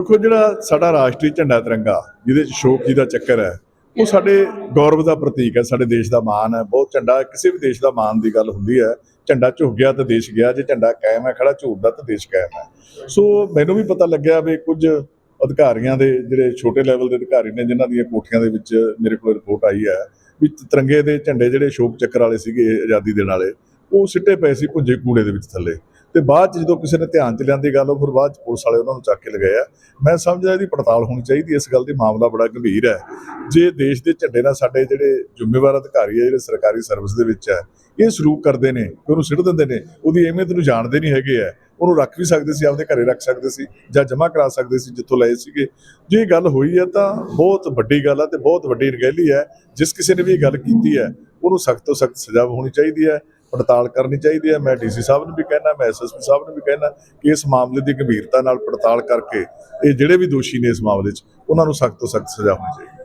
ਦੇਖੋ ਜਿਹੜਾ ਸਾਡਾ ਰਾਸ਼ਟਰੀ ਝੰਡਾ ਤਿਰੰਗਾ, ਜਿਹਦੇ ਚ ਸ਼ੋਕ ਜੀ ਦਾ ਚੱਕਰ ਹੈ, ਉਹ ਸਾਡੇ ਗੌਰਵ ਦਾ ਪ੍ਰਤੀਕ ਹੈ, ਸਾਡੇ ਦੇਸ਼ ਦਾ ਮਾਣ ਹੈ। ਬਹੁਤ ਝੰਡਾ, ਕਿਸੇ ਵੀ ਦੇਸ਼ ਦਾ ਮਾਣ ਦੀ ਗੱਲ ਹੁੰਦੀ ਹੈ, ਝੰਡਾ ਝੁਕ ਗਿਆ ਤਾਂ ਦੇਸ਼ ਗਿਆ, ਜੇ ਝੰਡਾ ਕਾਇਮ ਹੈ, ਖੜਾ ਝੂਟਦਾ ਤਾਂ ਦੇਸ਼ ਕਾਇਮ ਹੈ। ਸੋ ਮੈਨੂੰ ਵੀ ਪਤਾ ਲੱਗਿਆ ਵੀ ਕੁਝ ਅਧਿਕਾਰੀਆਂ ਦੇ, ਜਿਹੜੇ ਛੋਟੇ ਲੈਵਲ ਦੇ ਅਧਿਕਾਰੀ ਨੇ, ਜਿਨ੍ਹਾਂ ਦੀਆਂ ਕੋਠੀਆਂ ਦੇ ਵਿੱਚ ਮੇਰੇ ਕੋਲ ਰਿਪੋਰਟ ਆਈ ਹੈ, ਵੀ ਤਿਰੰਗੇ ਦੇ ਝੰਡੇ ਜਿਹੜੇ ਸ਼ੋਕ ਚੱਕਰ ਵਾਲੇ ਸੀਗੇ ਆਜ਼ਾਦੀ ਦੇਣ ਵਾਲੇ, ਉਹ ਸਿੱਟੇ ਪਏ ਸੀ ਭੁੰਜੇ ਕੂੜੇ ਦੇ ਵਿੱਚ ਥੱਲੇ। ਤੇ ਬਾਅਦ ਚ ਜਦੋਂ ਕਿਸੇ ਨੇ ਧਿਆਨ ਚ ਲਿਆਂਦੀ ਗੱਲ, ਉਹ ਫਿਰ ਬਾਅਦ ਚ ਪੁਲਿਸ ਵਾਲੇ ਉਹਨਾਂ ਨੂੰ ਚੱਕ ਕੇ ਲਗਾਇਆ ਮੈਂ ਸਮਝਦਾ ਇਹਦੀ ਪੜਤਾਲ ਹੋਣੀ ਚਾਹੀਦੀ, ਇਸ ਗੱਲ ਦੀ ਮਾਮਲਾ ਬੜਾ ਗੰਭੀਰ ਹੈ। ਜੇ ਦੇਸ਼ ਦੇ ਝੰਡੇ ਨਾਲ ਸਾਡੇ ਜਿਹੜੇ ਜ਼ਿੰਮੇਵਾਰ ਅਧਿਕਾਰੀ ਹੈ ਜਿਹੜੇ ਸਰਕਾਰੀ ਸਰਵਿਸ ਦੇ ਵਿੱਚ ਹੈ ਇਹ ਸਲੂਕ ਕਰਦੇ ਨੇ ਕਿ ਉਹਨੂੰ ਸਿੱਟ ਦਿੰਦੇ ਨੇ, ਉਹਦੀ ਅਹਿਮੀਅਤ ਨੂੰ ਜਾਣਦੇ ਨਹੀਂ ਹੈਗੇ ਆ, ਉਹਨੂੰ ਰੱਖ ਵੀ ਸਕਦੇ ਸੀ, ਆਪਦੇ ਘਰੇ ਰੱਖ ਸਕਦੇ ਸੀ, ਜਾਂ ਜਮ੍ਹਾਂ ਕਰਾ ਸਕਦੇ ਸੀ, ਜਿੱਥੋਂ ਲਏ ਸੀਗੇ। ਜੇ ਇਹ ਗੱਲ ਹੋਈ ਹੈ ਤਾਂ ਬਹੁਤ ਵੱਡੀ ਗੱਲ ਹੈ ਤੇ ਬਹੁਤ ਵੱਡੀ ਰਗੈਲੀ ਹੈ ਜਿਸ ਕਿਸੇ ਨੇ ਵੀ ਇਹ ਗੱਲ ਕੀਤੀ ਹੈ ਉਹਨੂੰ ਸਖਤ ਤੋਂ ਸਖਤ ਸਜ਼ਾ ਹੋਣੀ ਚਾਹੀਦੀ ਹੈ ਪੜਤਾਲ ਕਰਨੀ ਚਾਹੀਦੀ ਹੈ। ਮੈਂ ਡੀਸੀ ਸਾਹਿਬ ਨੂੰ ਵੀ ਕਹਿਣਾ, ਮੈਂ ਐਸਐਸਪੀ ਸਾਹਿਬ ਨੂੰ ਵੀ ਕਹਿਣਾ ਕਿ ਇਸ ਮਾਮਲੇ ਦੀ ਗੰਭੀਰਤਾ ਨਾਲ ਪੜਤਾਲ ਕਰਕੇ ਇਹ ਜਿਹੜੇ ਵੀ ਦੋਸ਼ੀ ਨੇ ਇਸ ਮਾਮਲੇ 'ਚ, ਉਹਨਾਂ ਨੂੰ ਸਖਤ ਤੋਂ ਸਖਤ ਸਜ਼ਾ ਹੋਣੀ ਚਾਹੀਦੀ